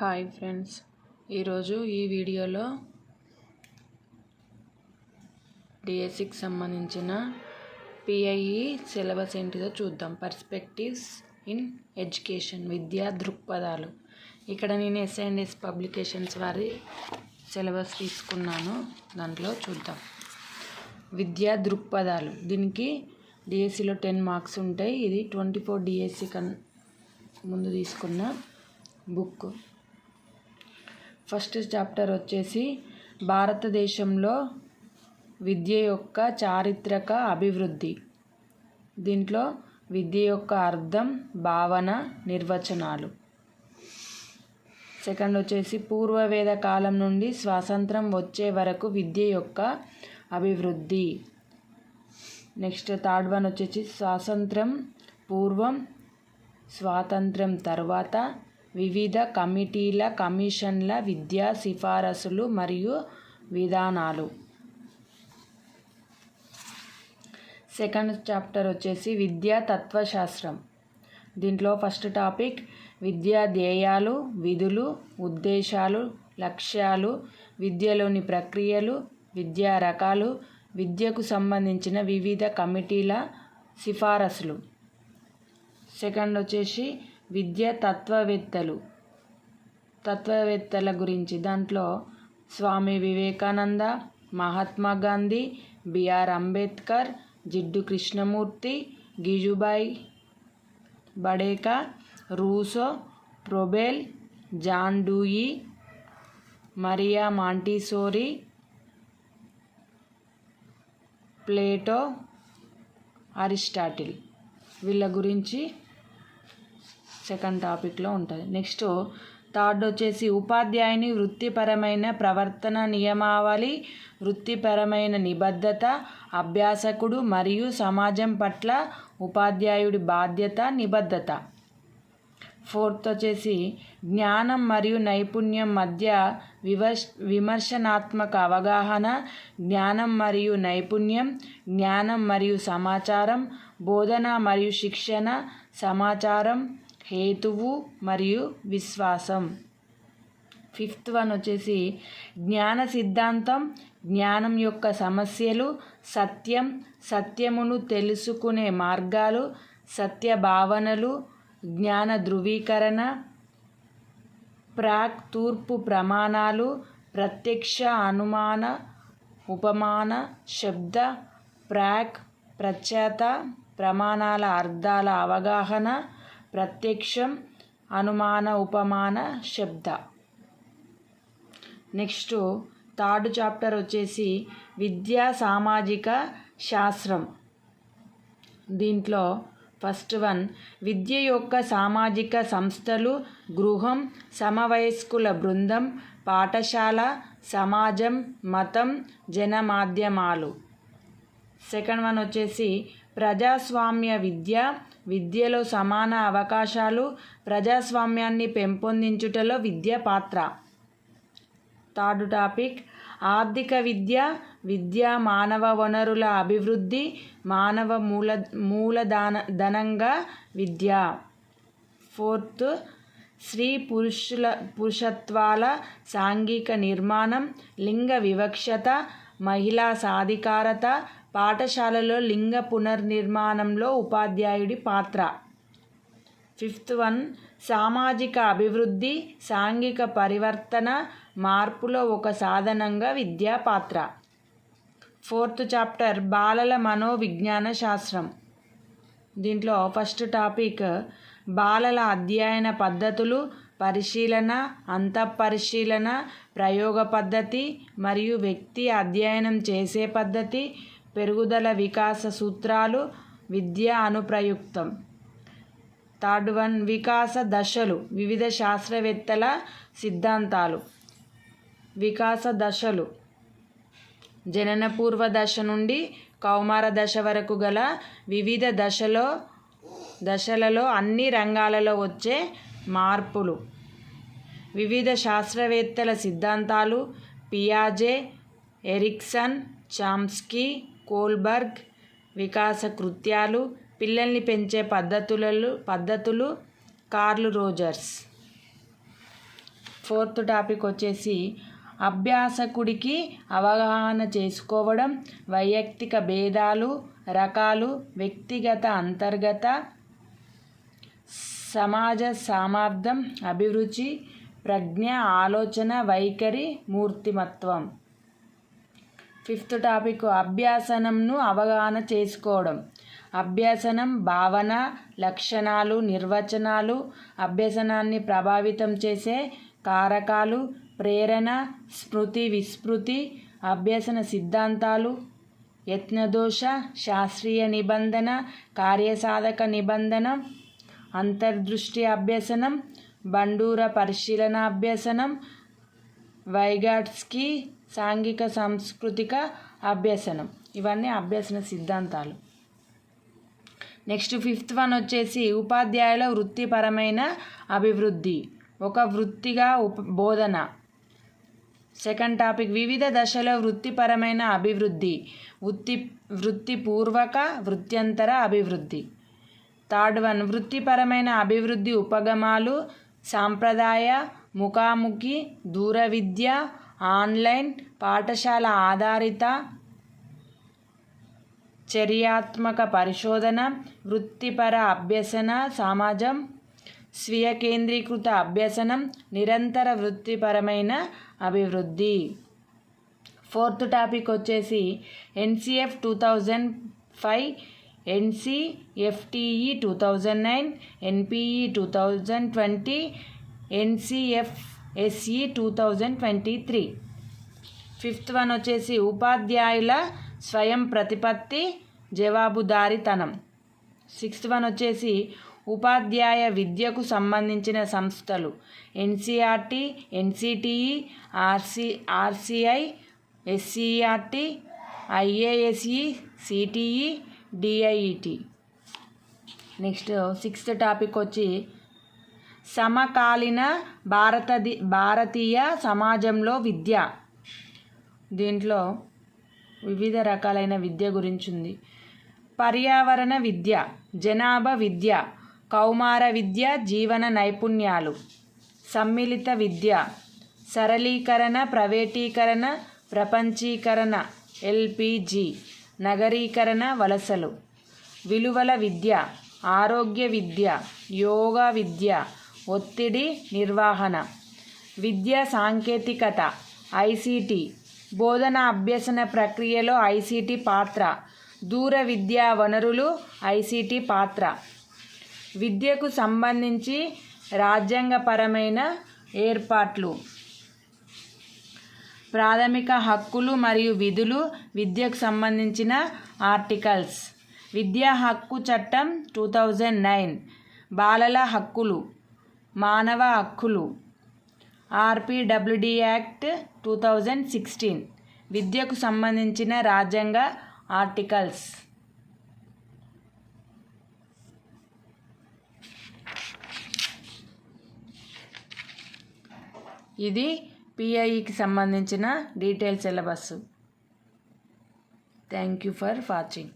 Hi friends. ఈరోజు ఈ వీడియోలో డిఎస్సికి సంబంధించిన పిఐఈ సిలబస్ ఏంటిదో చూద్దాం. పర్స్పెక్టివ్స్ ఇన్ ఎడ్యుకేషన్ విద్యా దృక్పథాలు. ఇక్కడ నేను ఎస్ఐఎండ్ఎస్ పబ్లికేషన్స్ వారి సిలబస్ తీసుకున్నాను. దాంట్లో చూద్దాం. విద్యా దృక్పథాలు. దీనికి డిఎస్సిలో టెన్ మార్క్స్ ఉంటాయి. ఇది ట్వంటీ ఫోర్ డిఎస్సి కన్ ముందు తీసుకున్న బుక్. ఫస్ట్ చాప్టర్ వచ్చేసి భారతదేశంలో విద్య యొక్క చారిత్రక అభివృద్ధి. దీంట్లో విద్య యొక్క అర్థం భావన నిర్వచనాలు. సెకండ్ వచ్చేసి పూర్వవేద కాలం నుండి స్వాతంత్రం వచ్చే వరకు విద్య యొక్క అభివృద్ధి. నెక్స్ట్ థర్డ్ వన్ వచ్చేసి స్వాతంత్రం పూర్వం స్వాతంత్రం తర్వాత వివిధ కమిటీల కమిషన్ల విద్యా సిఫారసులు మరియు విధానాలు. సెకండ్ చాప్టర్ వచ్చేసి విద్యా తత్వశాస్త్రం. దీంట్లో ఫస్ట్ టాపిక్ విద్యా ధ్యేయాలు విధులు ఉద్దేశాలు లక్ష్యాలు విద్యలోని ప్రక్రియలు విద్యా రకాలు విద్యకు సంబంధించిన వివిధ కమిటీల సిఫారసులు. సెకండ్ వచ్చేసి విద్య తత్వవేత్తలు. తత్వవేత్తల గురించి దాంట్లో Swami Vivekananda Mahatma Gandhi BR Ambedkar Jiddu Krishnamurti Gijubhai Badheka Rousseau Froebel John Dewey Maria Montessori Plato Aristotle వీళ్ళ గురించి సెకండ్ టాపిక్లో ఉంటుంది నెక్స్ట్ థర్డ్ వచ్చేసి ఉపాధ్యాయుని వృత్తిపరమైన ప్రవర్తన నియమావళి వృత్తిపరమైన నిబద్ధత అభ్యాసకుడు మరియు సమాజం పట్ల ఉపాధ్యాయుడి బాధ్యత నిబద్ధత. ఫోర్త్ వచ్చేసి జ్ఞానం మరియు నైపుణ్యం మధ్య వివర్ విమర్శనాత్మక అవగాహన జ్ఞానం మరియు నైపుణ్యం జ్ఞానం మరియు సమాచారం బోధన మరియు శిక్షణ సమాచారం హేతువు మరియు విశ్వాసం. ఫిఫ్త్ వన్ వచ్చేసి జ్ఞాన సిద్ధాంతం జ్ఞానం యొక్క సమస్యలు సత్యం సత్యమును తెలుసుకునే మార్గాలు సత్య భావనలు జ్ఞాన ధృవీకరణ ప్రాక్ తూర్పు ప్రమాణాలు ప్రత్యక్ష అనుమాన ఉపమాన శబ్ద ప్రాక్ ప్రఖ్యాత ప్రమాణాల అర్థాల అవగాహన ప్రత్యక్షం అనుమాన ఉపమాన శబ్ద. నెక్స్ట్ థర్డ్ చాప్టర్ వచ్చేసి విద్యా సామాజిక శాస్త్రం. దీంట్లో ఫస్ట్ వన్ విద్య యొక్క సామాజిక సంస్థలు గృహం సమవయస్కుల బృందం పాఠశాల సమాజం మతం జనమాధ్యమాలు. సెకండ్ వన్ వచ్చేసి ప్రజాస్వామ్య విద్య విద్యలో సమాన అవకాశాలు ప్రజాస్వామ్యాన్ని పెంపొందించుటలో విద్య పాత్ర. థర్డ్ టాపిక్ ఆర్థిక విద్య విద్య మానవ వనరుల అభివృద్ధి మానవ మూల మూలధన ధనంగా విద్య. ఫోర్త్ స్త్రీ పురుషుల పురుషత్వాల సాంఘిక నిర్మాణం లింగ వివక్షత మహిళా సాధికారత పాఠశాలలో లింగ పునర్నిర్మాణంలో ఉపాధ్యాయుడి పాత్ర. ఫిఫ్త్ వన్ సామాజిక అభివృద్ధి సాంఘిక పరివర్తన మార్పులో ఒక సాధనంగా విద్యా పాత్ర. ఫోర్త్ చాప్టర్ బాలల మనోవిజ్ఞాన శాస్త్రం. దీంట్లో ఫస్ట్ టాపిక్ బాలల అధ్యయన పద్ధతులు పరిశీలన అంతఃపరిశీలన ప్రయోగ పద్ధతి మరియు వ్యక్తి అధ్యయనం చేసే పద్ధతి పెరుగుదల వికాస సూత్రాలు విద్య అనుప్రయుక్తం. థర్డ్ వన్ వికాస దశలు వివిధ శాస్త్రవేత్తల సిద్ధాంతాలు. వికాస దశలు. జననపూర్వ దశ నుండి కౌమార దశ వరకు గల వివిధ దశలో దశలలో అన్ని రంగాలలో వచ్చే మార్పులు. వివిధ శాస్త్రవేత్తల సిద్ధాంతాలు పియాజే ఎరిక్సన్ చామ్స్కీ కోల్బర్గ్ వికాస కృత్యాలు పిల్లల్ని పెంచే పద్ధతులలో పద్ధతులు కార్ల్ రోజర్స్. ఫోర్త్ టాపిక్ వచ్చేసి అభ్యాసకుడికి అవగాహన చేసుకోవడం వైయక్తిక భేదాలు రకాలు వ్యక్తిగత అంతర్గత సమాజ సామర్థ్యం అభిరుచి ప్రజ్ఞ ఆలోచన వైఖరి మూర్తిమత్వం. ఫిఫ్త్ టాపిక్ అభ్యాసనంను అవగాహన చేసుకోవడం. అభ్యసనం భావన లక్షణాలు నిర్వచనాలు అభ్యసనాన్ని ప్రభావితం చేసే కారకాలు ప్రేరణ స్మృతి విస్మృతి అభ్యసన సిద్ధాంతాలు యత్నదోష శాస్త్రీయ నిబంధన కార్యసాధక నిబంధన అంతర్దృష్టి అభ్యసనం బండూర పరిశీలన అభ్యసనం వైగాట్స్కి సాంఘిక సాంస్కృతిక అభ్యసనం. ఇవన్నీ అభ్యసన సిద్ధాంతాలు. నెక్స్ట్ ఫిఫ్త్ వన్ వచ్చేసి ఉపాధ్యాయుల వృత్తిపరమైన అభివృద్ధి. ఒక వృత్తిగా ఉప బోధన. సెకండ్ టాపిక్ వివిధ దశలో వృత్తిపరమైన అభివృద్ధి. వృత్తి వృత్తిపూర్వక వృత్యంతర అభివృద్ధి. థర్డ్ వన్ వృత్తిపరమైన అభివృద్ధి ఉపగమాలు సాంప్రదాయ ముఖాముఖి దూర విద్య ఆన్లైన్ పాఠశాల ఆధారిత చర్యాత్మక పరిశోధన వృత్తిపర అభ్యసన సమాజం స్వీయ కేంద్రీకృత అభ్యసనం నిరంతర వృత్తిపరమైన అభివృద్ధి. ఫోర్త్ టాపిక్ వచ్చేసి NCF two thousand five NCFTE two thousand nine NPE two thousand twenty SE two thousand twenty three. Fifth one వచ్చేసి ఉపాధ్యాయుల స్వయం ప్రతిపత్తి జవాబుదారితనం. సిక్స్త్ వన్ వచ్చేసి ఉపాధ్యాయ విద్యకు సంబంధించిన సంస్థలు. NCERT NCTE RC RCI SCERT IASE CTE DIET next sixth topic వచ్చి సమకాలీన భారతది భారతీయ సమాజంలో విద్య. దీంట్లో వివిధ రకాలైన విద్య గురించి ఉంది పర్యావరణ విద్య జనాభా విద్య కౌమార విద్య జీవన నైపుణ్యాలు. సమ్మిళిత విద్య సరళీకరణ ప్రైవేటీకరణ ప్రపంచీకరణ ఎల్పిజి నగరీకరణ వలసలు. విలువల విద్య ఆరోగ్య విద్య యోగా విద్య ఒత్తిడి నిర్వహణ విద్యా సాంకేతికత ఐసిటి బోధన అభ్యసన ప్రక్రియలో ఐసిటి పాత్ర దూర విద్యా వనరులు ఐసిటి పాత్ర. విద్యకు సంబంధించి రాజ్యాంగపరమైన ఏర్పాట్లు. ప్రాథమిక హక్కులు మరియు విధులు విద్యకు సంబంధించిన ఆర్టికల్స్. విద్యా హక్కు చట్టం టూ థౌజండ్ నైన్. బాలల హక్కులు. మానవ హక్కులు. RPWD act two thousand sixteen. విద్యకు సంబంధించిన రాజ్యాంగ ఆర్టికల్స్. ఇది పిఐఈకి సంబంధించిన detail syllabus thank you for watching.